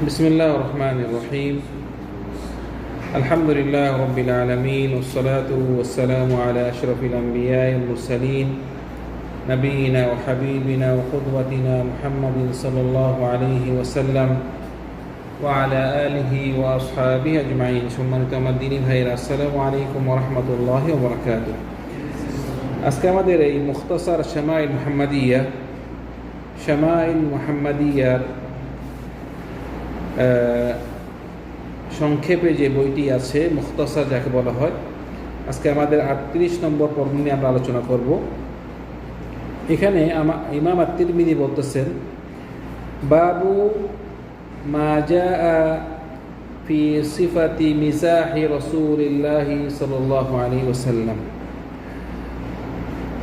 بسم الله الرحمن الرحيم الحمد لله رب العالمين والصلاة والسلام على أشرف الأنبياء والمرسلين نبينا وحبيبنا وقدوتنا محمد صلى الله عليه وسلم وعلى آله وأصحابه أجمعين ثم نتمدين ভাইরা আসসালামু আলাইকুম ওরহমতুল্লাহ ওবরাকাত আজকে আমাদের এই মুখতাসার শামাইল মুহাম্মাদিয়া শামাইল মুহাম্মাদিয়ার আহ, সংক্ষেপে যে বইটি আছে, মুখতাসার যাকে বলা হয়, আজকে আমাদের আটত্রিশ নম্বর পর্ব নিয়ে আমরা আলোচনা করব। এখানে আমা, ইমাম আত্মিরমিদি বলতেছেন, বাবু মা জাআ ফি সিফাতি মিজাহি রসুলিল্লাহি সাল্লাল্লাহু আলাইহি ওয়াসাল্লাম।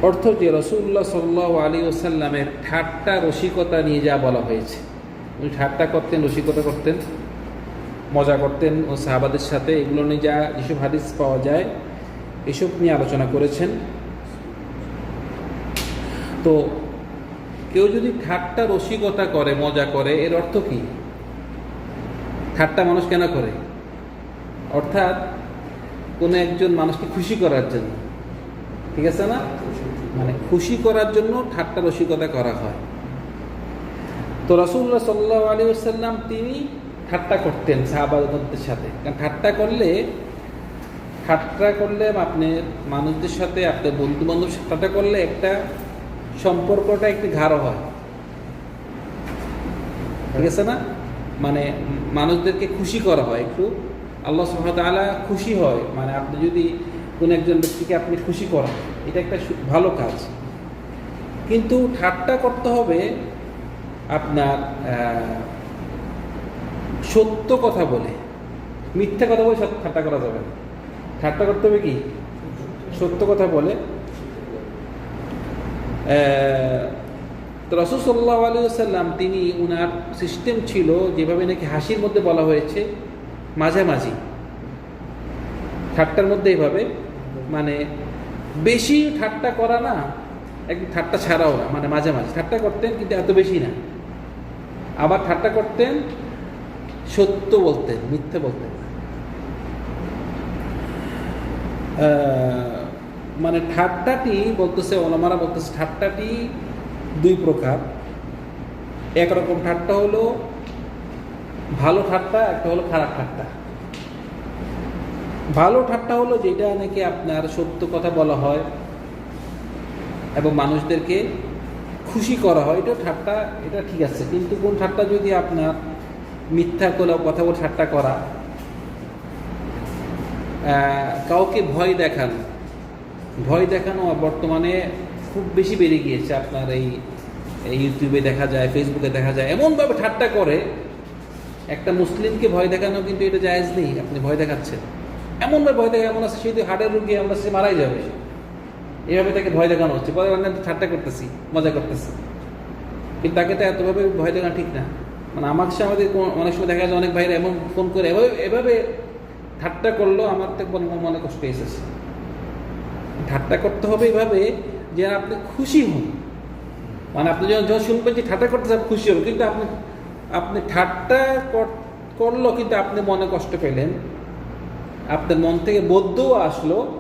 অর্থ যে রসুল্লাহ সাল্লাহ আলী ওসাল্লামের ঠাট্টা, রসিকতা নিয়ে যা বলা হয়েছে। উনি ঠাট্টা করতেন, রসিকতা করতেন, মজা করতেন ও সাহাবাদের সাথে। এগুলো নিয়ে যা যেসব হাদিস পাওয়া যায়, এসব নিয়ে আলোচনা করেছেন। তো কেউ যদি ঠাট্টা রসিকতা করে, মজা করে, এর অর্থ কি? ঠাট্টা মানুষ কেন করে? অর্থাৎ কোনো একজন মানুষকে খুশি করার জন্য। ঠিক আছে না? মানে খুশি করার জন্য ঠাট্টা রসিকতা করা হয়। তো রসুল্লাহ সাল্লাহ আলী সাল্লাম তিনি ঠাট্টা করতেন সাহাবাদের সাথে। কারণ ঠাট্টা করলে ঠাট্টা করলে আপনি মানুষদের সাথে, আপনার বন্ধু বান্ধব ঠাট্টা করলে একটা সম্পর্কটা একটু গাঢ় হয়। ঠিক আছে না? মানে মানুষদেরকে খুশি করা হয় একটু। আল্লাহ সুহামতালা খুশি হয়। মানে আপনি যদি কোনো একজন ব্যক্তিকে আপনি খুশি করেন, এটা একটা ভালো কাজ। কিন্তু ঠাট্টা করতে হবে আপনার সত্য কথা বলে, মিথ্যা কথা বলে সত্য ঠাট্টা করা যাবে না। ঠাট্টা করতে হবে কি? সত্য কথা বলে। তো রসুল সাল্লাহ আলী তিনি উনার সিস্টেম ছিল যেভাবে নাকি হাসির মধ্যে বলা হয়েছে, মাঝামাঝি। ঠাট্টার মধ্যে এইভাবে মানে বেশি ঠাট্টা করা না, একদম ঠাট্টা ছাড়াও না মানে মাঝে মাঝে ঠাট্টা করতেন কিন্তু এত বেশি না। আবার ঠাট্টা করতেন, সত্য বলতেন, মিথ্যে বলতেন। মানে ঠাট্টাটি বলতেছে, ওলামারা বলতেছে, ঠাট্টাটি দুই প্রকার। একরকম ঠাট্টা হলো ভালো ঠাট্টা, একটা হলো খারাপ ঠাট্টা। ভালো ঠাট্টা হলো যেটা নাকি আপনার সত্য কথা বলা হয় এবং মানুষদেরকে খুশি করা হয়, এটা ঠাট্টা, এটা ঠিক আছে। কিন্তু কোন ঠাট্টা যদি আপনার মিথ্যা করে কথা বলে ঠাট্টা করা কাউকে ভয় দেখানো ভয় দেখানো বর্তমানে খুব বেশি বেড়ে গিয়েছে আপনার এই ইউটিউবে দেখা যায়, ফেসবুকে দেখা যায়। এমনভাবে ঠাট্টা করে, একটা মুসলিমকে ভয় দেখানো কিন্তু এটা জায়েজ নেই, আপনি ভয় দেখাচ্ছেন। এমনভাবে ভয় দেখা এমন আছে সেই হার্টের রুগী, আমরা সে মারাই যাবে। এইভাবে তাকে ভয় দেখানো হচ্ছে। পরে অন্য ঠাট্টা করতেছি, মজা করতেছি। কিন্তু তাকে তো এতভাবে ভয় দেখানো ঠিক না। মানে আমার সাথে আমাদের অনেক সময় দেখা যায় অনেক ভাইরা এমন ফোন করে, এভাবে এভাবে ঠাট্টা করল, আমার তো মনে- কষ্ট এসেছে। ঠাট্টা করতে হবে এভাবে যে আপনি খুশি হন। মানে আপনি যখন যখন শুনবেন যে ঠাট্টা করতে আপনি খুশি হবেন। কিন্তু আপনি আপনি ঠাট্টা কর- করল, কিন্তু আপনি মনে কষ্ট পেলেন। আপনার মন থেকে বদ্ধও আসলো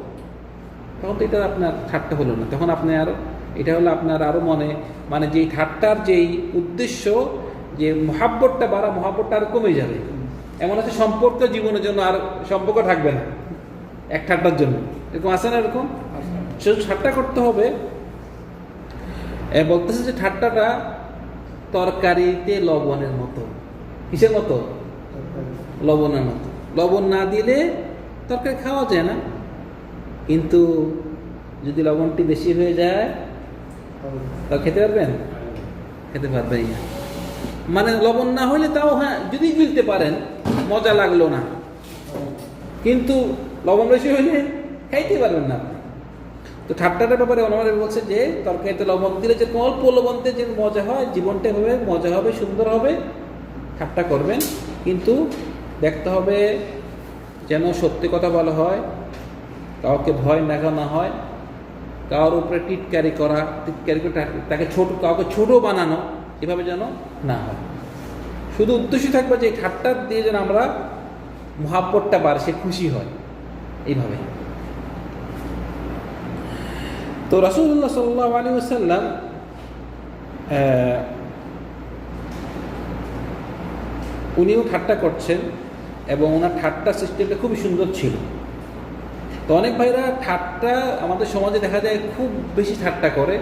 তখন তো এটা আপনার ঠাট্টা হলো না। তখন আপনি আরও, এটা হলো আপনার আরও মনে মানে যেই ঠাট্টার যেই উদ্দেশ্য, যে মহাব্বতটা বাড়া, মহাব্বতটা আর কমে যাবে। এমন আছে সম্পর্ক জীবনের জন্য আর সম্পর্ক থাকবে না, এক ঠাট্টার জন্য। এরকম আছে না এরকম? শুধু ঠাট্টা করতে হবে। বলতেছে যে ঠাট্টাটা তরকারিতে লবণের মতো। কিসের মতো? লবণের মতো। লবণ না দিলে তরকারি খাওয়া যায় না। কিন্তু যদি লবণটি বেশি হয়ে যায়, তা খেতে পারবেন? খেতে পারবেন মানে লবণ না হলে তাও হ্যাঁ যদি গিলতে পারেন, মজা লাগল না। কিন্তু লবণ বেশি হইলে খাইতে পারবেন না তো ঠাট্টাটার ব্যাপারে অনুমানের বলছে যে, তরকারিতে লবণ দিলে যে অল্প লবণতে যে মজা হয়, জীবনটা হবে, মজা হবে, সুন্দর হবে, ঠাট্টা করবেন। কিন্তু দেখতে হবে যেন সত্যি কথা বলা হয় কাউকে ভয় দেখানো হয়, কারোর উপরে টিটকারি করা, টিটকারি করে তাকে- ছোট কাউকে ছোট বানানো, এভাবে যেন না হয়। শুধু উদ্দেশ্য থাকবে যে এই ঠাট্টা দিয়ে যেন আমরা মহাব্বতটা বাড়ে, সে খুশি হয়। এইভাবে। তো রাসুল্লাহ সাল্লাহ আলী সাল্লাম উনিও ঠাট্টা করছেন এবং ওনার ঠাট্টা সিস্টেমটা খুবই সুন্দর ছিল। তো অনেক ভাইরা ঠাট্টা আমাদের সমাজে দেখা যায় খুব বেশি ঠাট্টা করে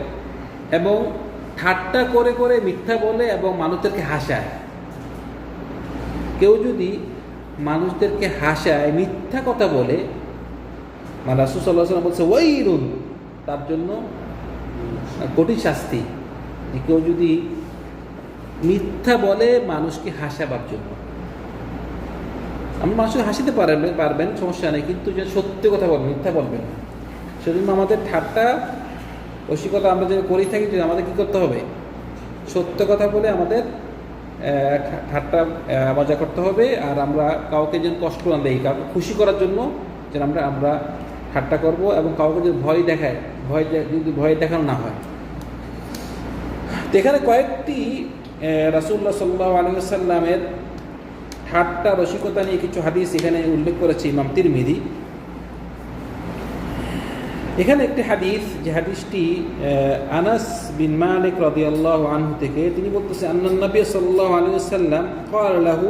এবং ঠাট্টা করে করে মিথ্যা বলে এবং মানুষদেরকে হাসায়। কেউ যদি মানুষদেরকে হাসায়, মিথ্যা কথা বলে মানে রাসুল সাল্লাহ সাল্লাম বলছে ওই রুন তার জন্য কঠিন শাস্তি। কেউ যদি মিথ্যা বলে মানুষকে হাসাবার জন্য। আপনি মানুষকে হাসিতে পারবেন পারবেন, সমস্যা নেই, কিন্তু যে সত্য কথা বলবেন, মিথ্যা বলবেন, সেজন্য আমাদের ঠাট্টা, রসিকতা আমরা যে করি থাকি আমাদের কী করতে হবে? সত্য কথা বলে আমাদের ঠাট্টা মজা করতে হবে, আর আমরা কাউকে যেন কষ্ট না দেই, কাউকে খুশি করার জন্য যেন আমরা আমরা ঠাট্টা করব এবং কাউকে যদি ভয় দেখায়, ভয় যদি ভয় দেখানো না হয়। তো এখানে কয়েকটি রাসুল্লাহ সাল্লাহ আলসাল্লামের ঠাট্টা রসিকতা নিয়ে কিছু হাদিস এখানে উল্লেখ করেছে ইমাম তিরমিদি এখানে একটি হাদিস যে হাদিসটি আহ, আনাস বিন মালিক রাদিয়াল্লাহু আনহু থেকে তিনি বলতেছে আন্নান নবী সাল্লাল্লাহু আলাইহি ওয়াসাল্লাম قال له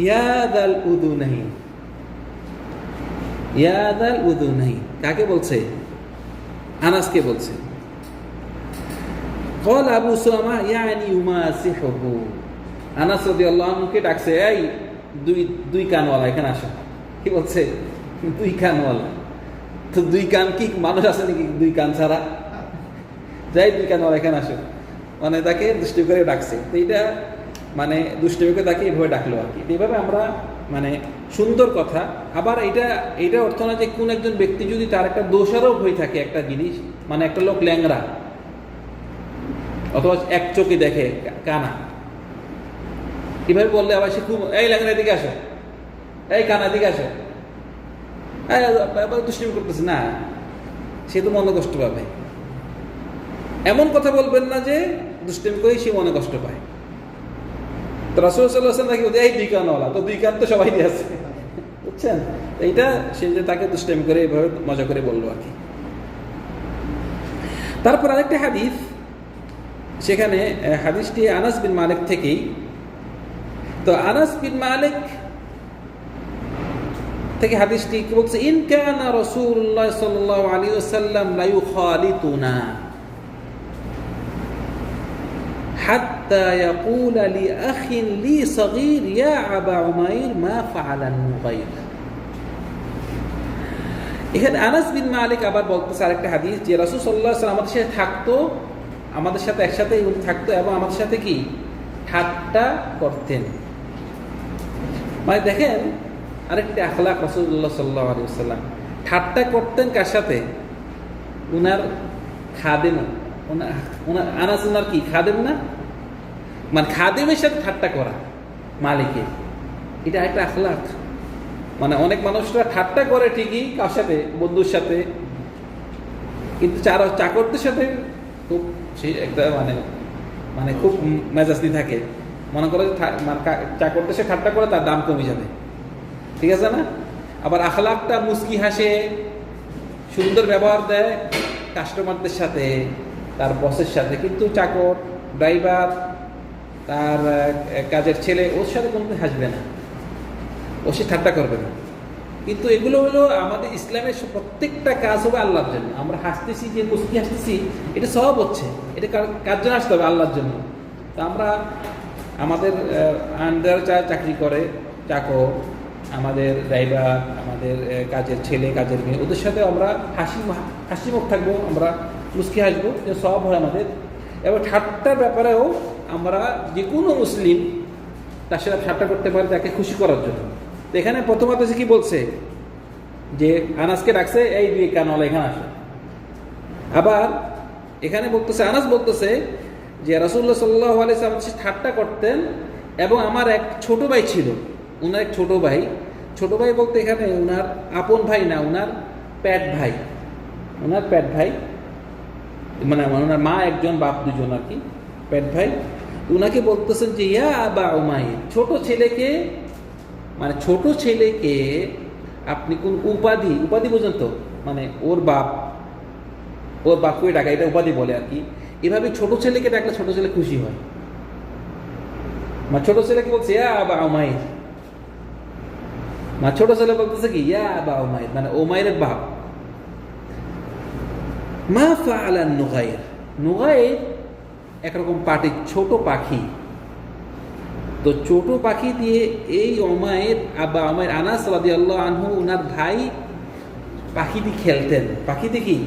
يا ذا الأذنين يا ذا الأذنين কাকে বলছে আনাসকে বলছে قال আবু সামা ইয়ানি ইউমাসিহুহু আনাস আনহুকে ডাকছে, এই, দুই দুই কানওয়ালা এখানে আসো। কি বলছে? দুই কানওয়ালা। তো দুই কান কি, মানুষ আছে নাকি দুই কান ছাড়া? যাই দুই কানওয়ালা এখানে আসো মানে তাকে দুষ্টি করে ডাকছে। তো এইটা মানে দুষ্টমি করে তাকে এইভাবে ডাকলো আর কি। এইভাবে আমরা মানে সুন্দর কথা। আবার এটা এটা অর্থ না যে কোন একজন ব্যক্তি যদি তার একটা দোষারোপ হয়ে থাকে একটা জিনিস মানে একটা লোক ল্যাংরা অথবা এক চোখে দেখে, কানা। এভাবে বললে আবার সে খুব এই ল্যাংরা দিকে আসো। এই কানা দিকে আসো। দুষ্টিমি করতেছে, না। সে তো মনে কষ্ট পাবে। এমন কথা বলবেন না যে দুষ্টিমি করেই সে মনে কষ্ট পায়। তো রাসুল নাকি এই দুই কানওয়ালা তো দুই কান তো সবাই আছে। বুঝছেন? এইটা সে যে তাকে দুষ্টামি করে এইভাবে মজা করে বলল আর কি। তারপর আরেকটা হাদিস, সেখানে হাদিসটি আনাস বিন মালিক থেকেই তো আনাস বিন মালিক থেকে হাদিসটি কি বলছে ইন কানা রাসূলুল্লাহ সাল্লাল্লাহু আলাইহি ওয়াসাল্লাম লা ইউখালিতুনা حتى يقول لأخ لي صغير يا أبا عمير ما فعل النغير এখানে আনাস বিন মালিক আবার বলতেছে আরেকটা হাদিস যে রাসূল সাল্লাল্লাহু আলাইহি ওয়াসাল্লাম আমাদের সাথে থাকতো আমাদের সাথে একসাথে উনি থাকতো এবং আমাদের সাথে কি ঠাট্টা করতেন মানে দেখেন, আরেকটি আখলাক রসুল্লাহ সাল্লাহ আলী সাল্লাম ঠাট্টা করতেন কার সাথে? উনার খাদেম। ওনার ওনার আনাস উনার কি? খাদেম না? মানে খাদেমের সাথে ঠাট্টা করা মালিকের এটা একটা আখলাক। মানে অনেক মানুষরা ঠাট্টা করে ঠিকই কার সাথে? বন্ধুর সাথে। কিন্তু চার চাকরদের সাথে খুব সেই একটা মানে মানে খুব মেজাজনি থাকে। মনে করো যে থা- মানে সাথে ঠাট্টা করে, তার দাম কমে যাবে। ঠিক আছে না? আবার আখলাকটা মুস্কি হাসে, সুন্দর ব্যবহার দেয় কাস্টমারদের সাথে, তার বসের সাথে। কিন্তু চাকর ড্রাইভার তার কাজের ছেলে, ওর সাথে কোনো হাসবে না। ও সে ঠাট্টা করবে না। কিন্তু এগুলো হলো আমাদের ইসলামের প্রত্যেকটা কাজ হবে আল্লাহর জন্য। আমরা হাসতেছি, যে মুস্কি হাসতেছি, এটা সব হচ্ছে। এটা কার জন্য আসতে হবে? আল্লাহর জন্য। তো আমরা আমাদের আন্ডার যা চাকরি করে, চাকর, আমাদের ড্রাইভার আমাদের কাজের ছেলে, কাজের মেয়ে, ওদের সাথে আমরা হাসি হাসি মুখ থাকব, আমরা মুস্কি হাসবো, যে সব হয় আমাদের। এবং ঠাট্টার ব্যাপারেও আমরা যে কোনো মুসলিম তার সাথে ঠাট্টা করতে পারে তাকে খুশি করার জন্য। তো এখানে প্রথমত সে কি বলছে? যে আনাসকে ডাকছে, এই দুই কানওয়ালা এখানে আসে। আবার এখানে বলতেছে, আনাস বলতেছে যে রাসুল্লাহ সাল্লাহ আমাদের সাথে ঠাট্টা করতেন এবং আমার এক ছোট ভাই ছিল ওনার এক ছোট ভাই। ছোট ভাই বলতে এখানে ওনার আপন ভাই না ওনার প্যাট ভাই। ওনার প্যাট ভাই। মানে ওনার মা একজন, বাপ দুজন আর কি, প্যাট ভাই। উনাকে বলতেছেন যে, ইয়া আবা উমাইর ছোট ছেলেকে মানে ছোট ছেলেকে আপনি কোন উপাধি উপাধি পর্যন্ত মানে ওর বাপ, ওর বাপকে ডাকা এটা উপাধি বলে আর কি। এভাবে ছোট ছেলেকে ডাকলে ছোট ছেলে খুশি হয়। মা ছোট ছেলেকে বলছে মা ছোট ছেলে বলতেছে কি, ইয়া মানে ওমাইরের বাপ। মা নুগাইর। নুগাইর একরকম পাটি, ছোট পাখি। তো ছোট পাখি দিয়ে এই অমায়ের আব্বা আমার আনাস আল্লাহ আনহু ওনার ভাই পাখি দিয়ে খেলতেন। পাখি দিয়ে কি?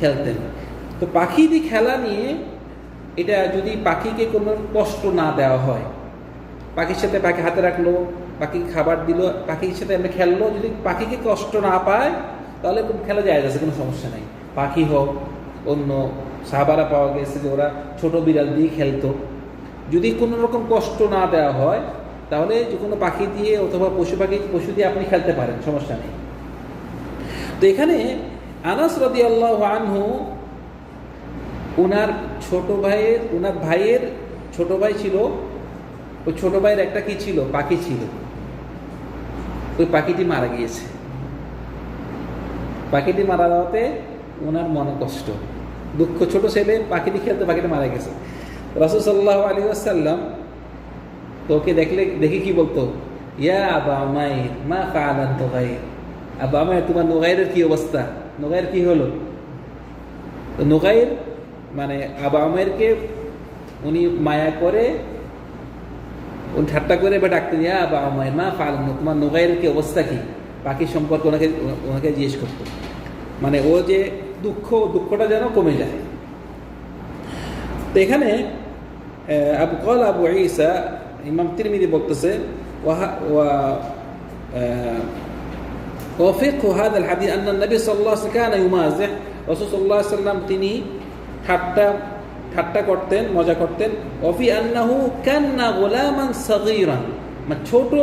খেলতেন। তো পাখি দিয়ে খেলা নিয়ে এটা যদি পাখিকে কোনো কষ্ট না দেওয়া হয়, পাখির সাথে পাখি হাতে রাখল, পাখি খাবার দিল, পাখির সাথে আমরা খেললো, যদি পাখিকে কষ্ট না পায়, তাহলে খেলা যায় যাচ্ছে কোনো সমস্যা নেই। পাখি হোক, অন্য সাহাবারা পাওয়া গেছে যে ওরা ছোট বিড়াল দিয়ে খেলতো। যদি কোনো রকম কষ্ট না দেওয়া হয়, তাহলে যে কোনো পাখি দিয়ে অথবা পশু পাখি, পশু দিয়ে আপনি খেলতে পারেন, সমস্যা নেই। তো এখানে আনাস রদি আল্লাহ আনহু ওনার ছোট ভাইয়ের ওনার ভাইয়ের ছোট ভাই ছিল, ওই ছোট ভাইয়ের একটা কি ছিল? পাখি ছিল। ওই পাখিটি মারা গিয়েছে। পাখিটি মারা যাওয়াতে ওনার মনে কষ্ট, দুঃখ, ছোট ছেলে, পাখিটি খেলতে পাখিটি মারা গেছে। রসুল সাল্লাহ আলী আসাল্লাম তো ওকে দেখলে, দেখে কি বলতো? ইয়া আবা আমাইর মা কালান তোগাইর আবা আমাইর তোমার নোগাইরের কি অবস্থা? নোগাইর কি হলো? তো নোগাইর মানে আবা আমাইরকে উনি মায়া করে উনি ঠাট্টা করে বা ডাকতেন ইয়া আবা আমাইর মা ফালান তোমার নোগাইরের কি অবস্থা কি পাখির সম্পর্কে ওনাকে ওনাকে জিজ্ঞেস করতো মানে ও যে দুঃখ দুঃখটা যেন কমে যায় তো এখানে আহ, আবু কল আবু ঈসা ইমাম তিরমিদি বলতেছে ওয়াহা- ওয়া- আহ, وفقه هذا الحديث أن النبي صلى الله عليه وسلم كان يمازح রসুল সাল্লাহ সাল্লাম তিনি ঠাট্টা ঠাট্টা করতেন, মজা করতেন। অফি আন্নাহু কান্না গোলামান সগিরান। মানে ছোট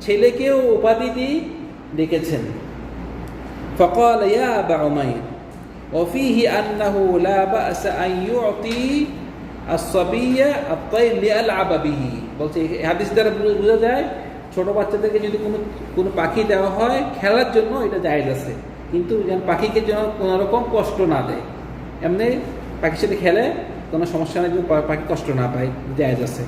ছেলেকেও উপাধি উপাধিটি ডেকেছেন। ফকল ইয়া আবা উমাইর অফিহি আন্নাহু লা বাস আন ইউতি আস-সাবিয়া আত-তাইর লিয়ালআবা বিহি বলছে হাদিস দ্বারা বোঝা যায়, ছোট বাচ্চাদেরকে যদি কোনো কোনো পাখি দেওয়া হয়, খেলার জন্য এটা জায়গা আছে। কিন্তু যেন পাখিকে যেন কোনোরকম কষ্ট না দেয়। এমনি পাখির সাথে খেলে কোনো সমস্যা নেই যেন পা- পাখি কষ্ট না পায় জায়েজ আছে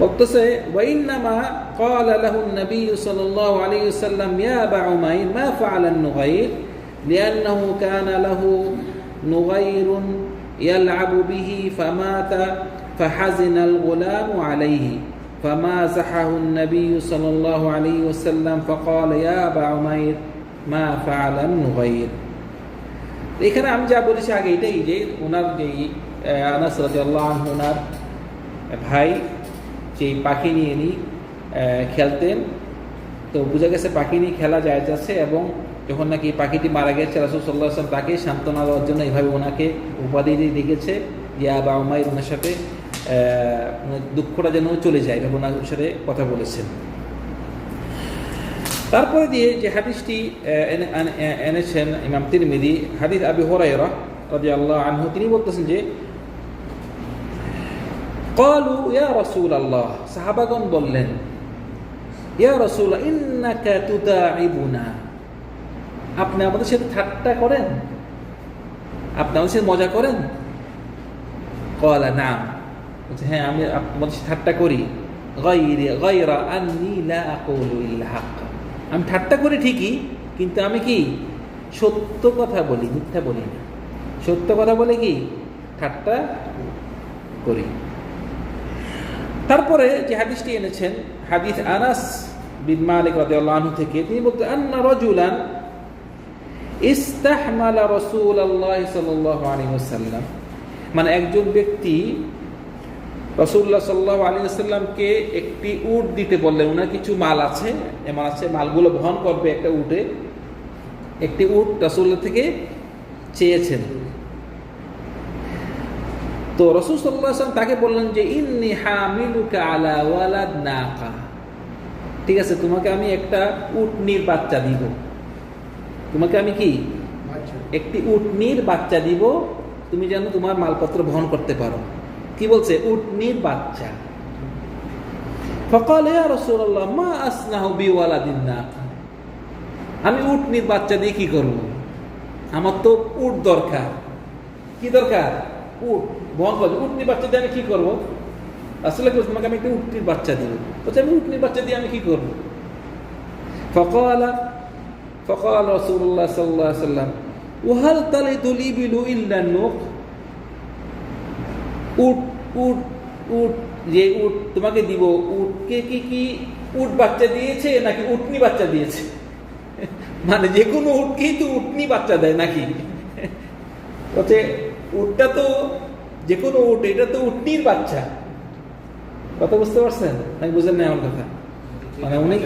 বলতেছে ওয়াইন্নামা قال له النبي صلى الله عليه وسلم يا أبا عمير ما فعل النغير لأنه كان له نغير يلعب به فمات فحزن الغلام عليه فمازحه النبي صلى الله عليه وسلم فقال يا أبا عمير ما فعل النغير এখানে আমি যা বলেছি আগে এটাই যে ওনার যেই আনাস রাদিয়াল্লাহু ওনার ভাই যেই পাখি নিয়ে নি খেলতেন, তো বোঝা গেছে পাখি নিয়ে খেলা যায় যাচ্ছে এবং যখন নাকি পাখিটি মারা গেছে, রাসুল সাল্লাহ আসলাম তাকে সান্ত্বনা দেওয়ার জন্য এইভাবে ওনাকে উপাধি দিয়ে দেখেছে ইয়া বা উমাইর ওনার সাথে দুঃখটা যেন চলে যায় এবং ওনার সাথে কথা বলেছেন। তারপরে দিয়ে যে হাদিসটি এনেছেন ইমাম তিরমিদি, হাদিস আবি হরাইরা রাজি আল্লাহ আনহু, তিনি বলতেছেন যে, কলু ইয়া রসুল আল্লাহ সাহাবাগন বললেন, ইয়া রসুল, ইন্নাকা তুতা ইবুনা আপনি আমাদের সাথে ঠাট্টা করেন? আপনি আমাদের সাথে মজা করেন? কলা, নাম হ্যাঁ আমি আপনাদের সাথে ঠাট্টা করি। গাইরা আন্নি লা ইল্লা আমি ঠাট্টা করি ঠিকই, কিন্তু আমি কি সত্য কথা বলি, মিথ্যা বলি না। সত্য কথা বলে কি? ঠাট্টা করি। তারপরে যে হাদিসটি এনেছেন, হাদিস আনাস বিন মালিক রাদিয়াল্লাহু থেকে, তিনি বলতে, আন্না রাজুলান ইস্তাহমালা রাসূলুল্লাহ সাল্লাল্লাহু আলাইহি ওয়াসাল্লাম। মানে একজন ব্যক্তি রাসূলুল্লাহ সাল্লাল্লাহু আলাইহি ওয়াসাল্লামকে একটি উট দিতে বললেন ওনার কিছু মাল আছে এমন আছে মালগুলো বহন করবে একটা উটে। একটি উট রাসূলুল্লাহ থেকে চেয়েছেন। তো রসুল সাল্লাহ আসলাম তাকে বললেন যে ইন্নি হামিলুকা আলা ওয়ালাদ নাকা ঠিক আছে তোমাকে আমি একটা উটনির বাচ্চা দিব। তোমাকে আমি কি? একটি উটনির বাচ্চা দিব তুমি যেন তোমার মালপত্র বহন করতে পারো। কি বলছে? উটনির বাচ্চা। ফকাল, ইয়া রসুল্লাহ মা আসনাহু বিওয়ালাদিন না? আমি উটনির বাচ্চা দিয়ে কি করব? আমার তো উট দরকার। কি দরকার? উট। বহন করছে উটনি বাচ্চা দিয়ে আমি কি করব? আসলে তোমাকে আমি একটা উটনির বাচ্চা দিব। বলছে, আমি উটনির বাচ্চা দিয়ে আমি কি করব? ফকাল ফকাল রসুল্লাহ সাল্লাহ সাল্লাম ওহাল তালে দলি বিলু ইল্লা নোখ? উট উট উট, যে উট তোমাকে দিব, উটকে কি কি উট বাচ্চা দিয়েছে নাকি উটনি বাচ্চা দিয়েছে? মানে যে কোনো উটকেই তো উটনি বাচ্চা দেয় নাকি? বলছে, উটটা তো যে কোনো উট, এটা তো উটনির বাচ্চা। কথা বুঝতে পারছেন? নাকি বুঝেন না আমার কথা? মানে উনি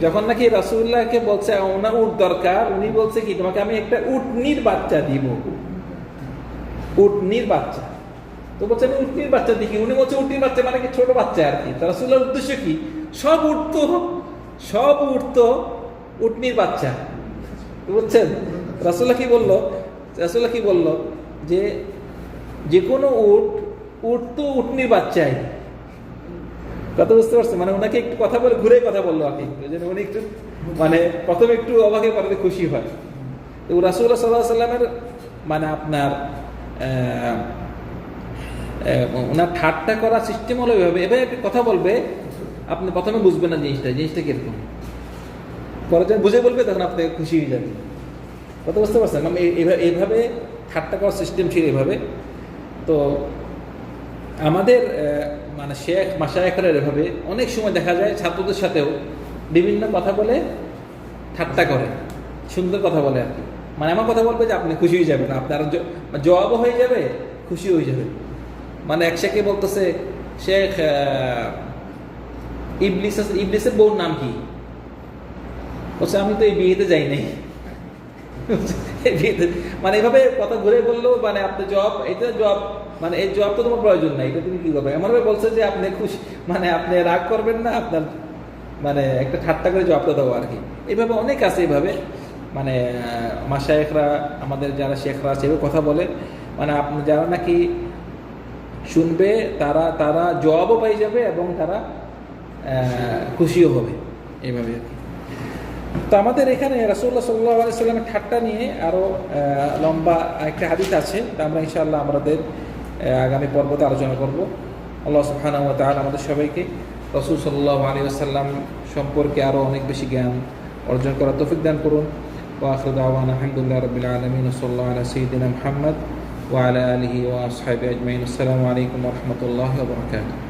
যখন নাকি রাসুল্লাহকে বলছে ওনার উট দরকার উনি বলছে কি, তোমাকে আমি একটা উটনির বাচ্চা দিব। উটনির বাচ্চা। তো বলছে, আমি উটনির বাচ্চা দেখি। উনি বলছে উটনির বাচ্চা মানে কি? ছোট বাচ্চা আর কি। তো রাসুল্লাহর উদ্দেশ্য কি? সব উঠতো সব উঠতো উটনির বাচ্চা। বুঝছেন রাসুল্লাহ কি বলল? রাসুল্লাহ কি বলল? যে যে কোনো উট উট তো উটনির বাচ্চাই। কথা বুঝতে পারছেন? মানে ওনাকে একটু কথা বলে ঘুরে কথা বলল আর কি উনি একটু মানে প্রথমে একটু অবাকে পরে খুশি হয়। তো রাসুল্লাহ সাল্লাহ সাল্লামের মানে আপনার ওনার ঠাট্টা করা সিস্টেম হলো এভাবে এভাবে একটা কথা বলবে, আপনি প্রথমে বুঝবেন না জিনিসটা জিনিসটা কীরকম। পরে যখন বুঝে বলবে, তখন আপনি খুশি হয়ে যাবেন। কথা বুঝতে পারছেন? আমি এই- এইভাবে এইভাবে ঠাট্টা করার সিস্টেম ছিল এভাবে তো আমাদের মানে শেখ মাসায়করা এভাবে অনেক সময় দেখা যায় ছাত্রদের সাথেও বিভিন্ন কথা বলে ঠাট্টা করে। সুন্দর কথা বলে আর কি। মানে এমন কথা বলবে যে আপনি খুশি হয়ে যাবেন আপনার জবাবও হয়ে যাবে খুশি হয়ে যাবে। মানে এক শেখে বলতেছে, শেখ ইবলিস ইবলিসের বউর নাম কি? বলছে, আমি তো এই বিয়েতে যাই নাই। মানে এভাবে কথা ঘুরে বললেও মানে আপনার জব এটা জব মানে এই জব তো তোমার প্রয়োজন নাই, এটা তুমি কি করবে? এমনভাবে বলছে যে আপনি খুশি মানে আপনি রাগ করবেন না, আপনার মানে একটা ঠাট্টা করে জবটা দেবো আর কি। এইভাবে অনেক আছে এইভাবে মানে মাসায়েকরা আমাদের যারা শেখরা আছে কথা বলে মানে আপনি যারা নাকি শুনবে, তারা তারা জবাবও পাই যাবে এবং তারা খুশিও হবে। এইভাবে আর কি। তো আমাদের এখানে রাসুল্লাহ সাল্লাহ সাল্লামের ঠাট্টা নিয়ে আরও লম্বা একটা হাদিস আছে। তা আমরা ইনশাআল্লাহ আমাদের আগামী পর্বতে আলোচনা করব। আল্লাহ সুবহানাহু ওয়া তাআলা আমাদের সবাইকে রসুল সাল্লাহ আলী আসাল্লাম সম্পর্কে আরও অনেক বেশি জ্ঞান অর্জন করার তৌফিক দান করুন। ওয়াখর দাওয়ান আলহামদুলিল্লাহ রবিল আলমিন। সাল্লাহ আলা সঈদিনা মোহাম্মদ। وعلى آله وأصحابه أجمعين. السلام عليكم ورحمة الله وبركاته.